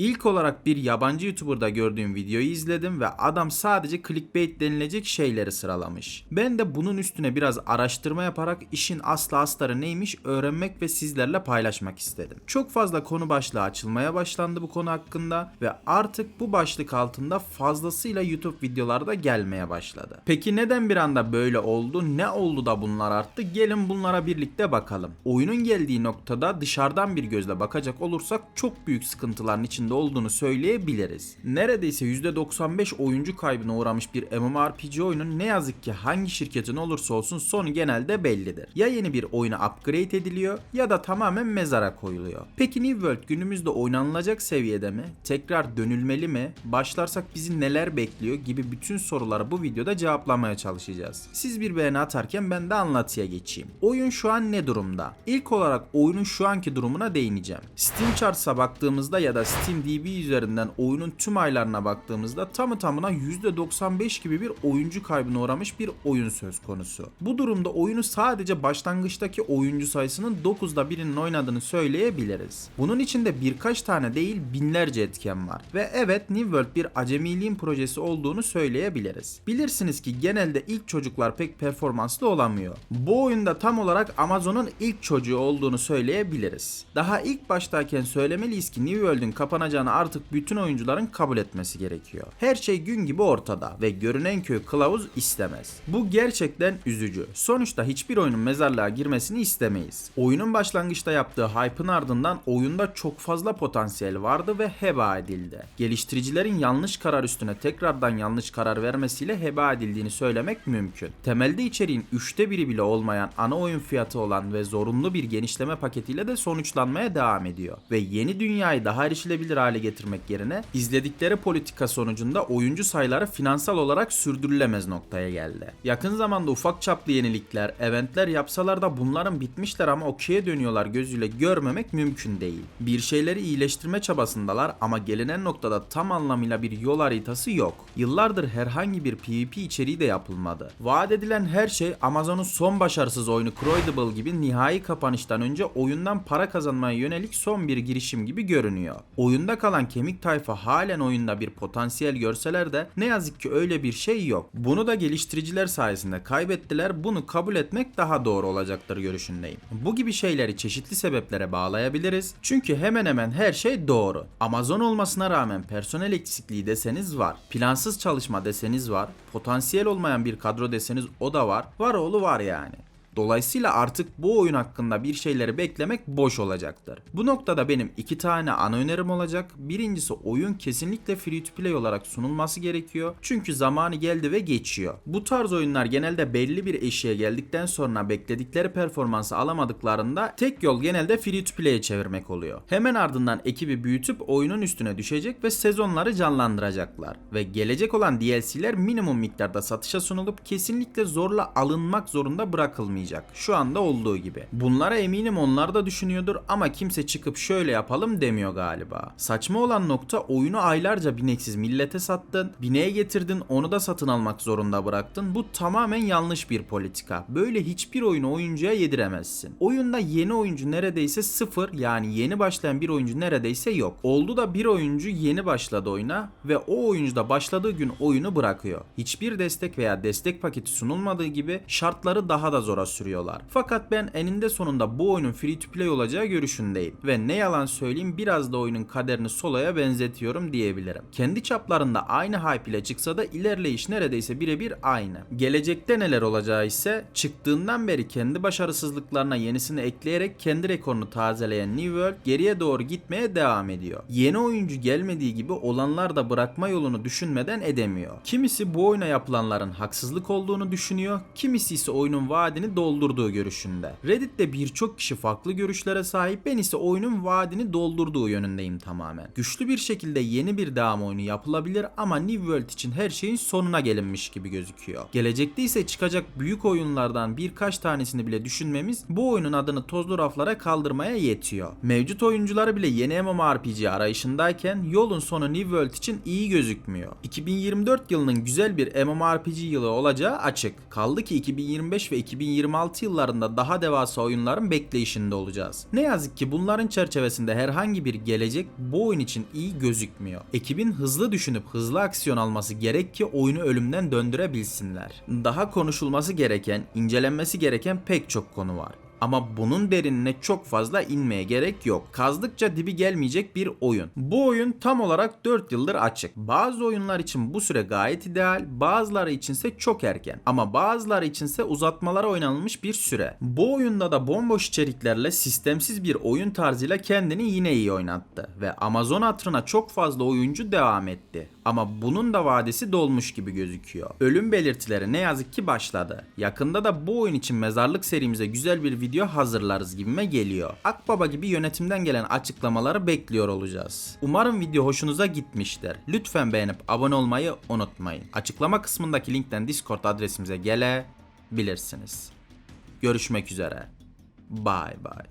İlk olarak bir yabancı YouTuber'da gördüğüm videoyu izledim ve adam sadece clickbait denilecek şeyleri sıralamış. Ben de bunun üstüne biraz araştırma yaparak işin aslı astarı neymiş öğrenmek ve sizlerle paylaşmak istedim. Çok fazla konu başlığı açılmaya başlandı bu konu hakkında ve artık bu başlık altında fazlasıyla YouTube videoları da gelmeye başladı. Peki neden bir anda böyle oldu? Ne oldu da bunlar arttı? Gelin bunlara birlikte bakalım. Oyunun geldiği noktada dışarıdan bir gözle bakacak olursak çok büyük sıkıntıların içinde olduğunu söyleyebiliriz. Neredeyse %95 oyuncu kaybına uğramış bir MMORPG oyunun ne yazık ki hangi şirketin olursa olsun sonu genelde bellidir. Ya yeni bir oyuna upgrade ediliyor ya da tamamen mezara koyuluyor. Peki New World günümüzde oynanılacak seviyede mi? Tekrar dönülmeli mi? Başlarsak bizi neler bekliyor gibi bütün soruları bu videoda cevaplamaya çalışacağız. Siz bir beğeni atarken ben de anlatıya geçeyim. Oyun şu an ne durumda? İlk olarak oyunun şu anki durumuna değineceğim. Steam Charts'a baktığımızda ya da Steam DB üzerinden oyunun tüm aylarına baktığımızda tamı tamına %95 gibi bir oyuncu kaybına uğramış bir oyun söz konusu. Bu durumda oyunu sadece başlangıçtaki oyuncu sayısının 9'da birinin oynadığını söyleyebiliriz. Bunun içinde birkaç tane değil binlerce etken var. Ve evet New World bir acemiliğin projesi olduğunu söyleyebiliriz. Bilirsiniz ki genelde ilk çocuklar pek performanslı olamıyor. Bu oyunda tam olarak Amazon'un ilk çocuğu olduğunu söyleyebiliriz. Daha ilk baştayken söylemeliyiz ki New World'ün kapanacağını artık bütün oyuncuların kabul etmesi gerekiyor. Her şey gün gibi ortada ve görünen köy kılavuz istemez. Bu gerçekten üzücü. Sonuçta hiçbir oyunun mezarlığa girmesini istemeyiz. Oyunun başlangıçta yaptığı hype'ın ardından oyunda çok fazla potansiyel vardı ve heba edildi. Geliştiricilerin yanlış karar üstüne tekrardan yanlış karar vermesiyle heba edildiğini söylemek mümkün. Temelde içeriğin üçte biri bile olmayan ana oyun fiyatı olan ve zorunlu bir genişleme paketiyle de sonuçlanmaya devam ediyor. Ve yeni dünyayı daha erişilebilir hale getirmek yerine izledikleri politika sonucunda oyuncu sayıları finansal olarak sürdürülemez noktaya geldi. Yakın zamanda ufak çaplı yenilikler, eventler yapsalar da bunların bitmişler ama okey'e dönüyorlar gözüyle görmemek mümkün değil. Bir şeyleri iyileştirme çabasındalar ama gelinen noktada tam anlamıyla bir yol haritası yok. Yıllardır herhangi bir PvP içeriği de yapılmadı. Vaat edilen her şey Amazon'un son başarısız oyunu Croydable gibi nihai kapanıştan önce oyundan para kazanmaya yönelik son bir girişim gibi görünüyor. Oyunda kalan kemik tayfa halen oyunda bir potansiyel görseler de ne yazık ki öyle bir şey yok. Bunu da geliştiriciler sayesinde kaybettiler. Bunu kabul etmek daha doğru olacaktır görüşündeyim. Bu gibi şeyleri çeşitli sebeplere bağlayabiliriz. Çünkü hemen hemen her şey doğru. Amazon olmasına rağmen personel eksikliği deseniz var. Plansız çalışma deseniz var. Potansiyel olmayan bir kadro deseniz o da var. Var oğlu var yani. Dolayısıyla artık bu oyun hakkında bir şeyleri beklemek boş olacaktır. Bu noktada benim iki tane ana önerim olacak. Birincisi oyun kesinlikle free to play olarak sunulması gerekiyor. Çünkü zamanı geldi ve geçiyor. Bu tarz oyunlar genelde belli bir eşiğe geldikten sonra bekledikleri performansı alamadıklarında tek yol genelde free to play'e çevirmek oluyor. Hemen ardından ekibi büyütüp oyunun üstüne düşecek ve sezonları canlandıracaklar. Ve gelecek olan DLC'ler minimum miktarda satışa sunulup kesinlikle zorla alınmak zorunda bırakılmayacak olmayacak. Şu anda olduğu gibi. Bunlara eminim onlar da düşünüyordur ama kimse çıkıp şöyle yapalım demiyor galiba. Saçma olan nokta oyunu aylarca bineksiz millete sattın, bineğe getirdin onu da satın almak zorunda bıraktın. Bu tamamen yanlış bir politika. Böyle hiçbir oyunu oyuncuya yediremezsin. Oyunda yeni oyuncu neredeyse sıfır yani yeni başlayan bir oyuncu neredeyse yok. Oldu da bir oyuncu yeni başladı oyuna ve o oyuncu da başladığı gün oyunu bırakıyor. Hiçbir destek veya destek paketi sunulmadığı gibi şartları daha da zora sürüyorlar. Fakat ben eninde sonunda bu oyunun free to play olacağı görüşündeyim. Ve ne yalan söyleyeyim biraz da oyunun kaderini Solo'ya benzetiyorum diyebilirim. Kendi çaplarında aynı hype ile çıksa da ilerleyiş neredeyse birebir aynı. Gelecekte neler olacağı ise çıktığından beri kendi başarısızlıklarına yenisini ekleyerek kendi rekorunu tazeleyen New World geriye doğru gitmeye devam ediyor. Yeni oyuncu gelmediği gibi olanlar da bırakma yolunu düşünmeden edemiyor. Kimisi bu oyuna yapılanların haksızlık olduğunu düşünüyor, kimisi ise oyunun vaadini doldurduğu görüşünde. Reddit'te birçok kişi farklı görüşlere sahip ben ise oyunun vaadini doldurduğu yönündeyim tamamen. Güçlü bir şekilde yeni bir devam oyunu yapılabilir ama New World için her şeyin sonuna gelinmiş gibi gözüküyor. Gelecekte ise çıkacak büyük oyunlardan birkaç tanesini bile düşünmemiz bu oyunun adını tozlu raflara kaldırmaya yetiyor. Mevcut oyuncuları bile yeni MMORPG arayışındayken yolun sonu New World için iyi gözükmüyor. 2024 yılının güzel bir MMORPG yılı olacağı açık. Kaldı ki 2025 ve 2026 2026 yıllarında daha devasa oyunların bekleyişinde olacağız. Ne yazık ki bunların çerçevesinde herhangi bir gelecek bu oyun için iyi gözükmüyor. Ekibin hızlı düşünüp hızlı aksiyon alması gerek ki oyunu ölümden döndürebilsinler. Daha konuşulması gereken, incelenmesi gereken pek çok konu var. Ama bunun derinine çok fazla inmeye gerek yok. Kazdıkça dibi gelmeyecek bir oyun. Bu oyun tam olarak 4 yıldır açık. Bazı oyunlar için bu süre gayet ideal, bazıları içinse çok erken. Ama bazıları içinse uzatmalara oynanılmış bir süre. Bu oyunda da bomboş içeriklerle sistemsiz bir oyun tarzıyla kendini yine iyi oynattı. Ve Amazon hatırına çok fazla oyuncu devam etti. Ama bunun da vadesi dolmuş gibi gözüküyor. Ölüm belirtileri ne yazık ki başladı. Yakında da bu oyun için mezarlık serimize güzel bir video hazırlarız gibime geliyor. Akbaba gibi yönetimden gelen açıklamaları bekliyor olacağız. Umarım video hoşunuza gitmiştir. Lütfen beğenip abone olmayı unutmayın. Açıklama kısmındaki linkten Discord adresimize gelebilirsiniz. Görüşmek üzere. Bye bye.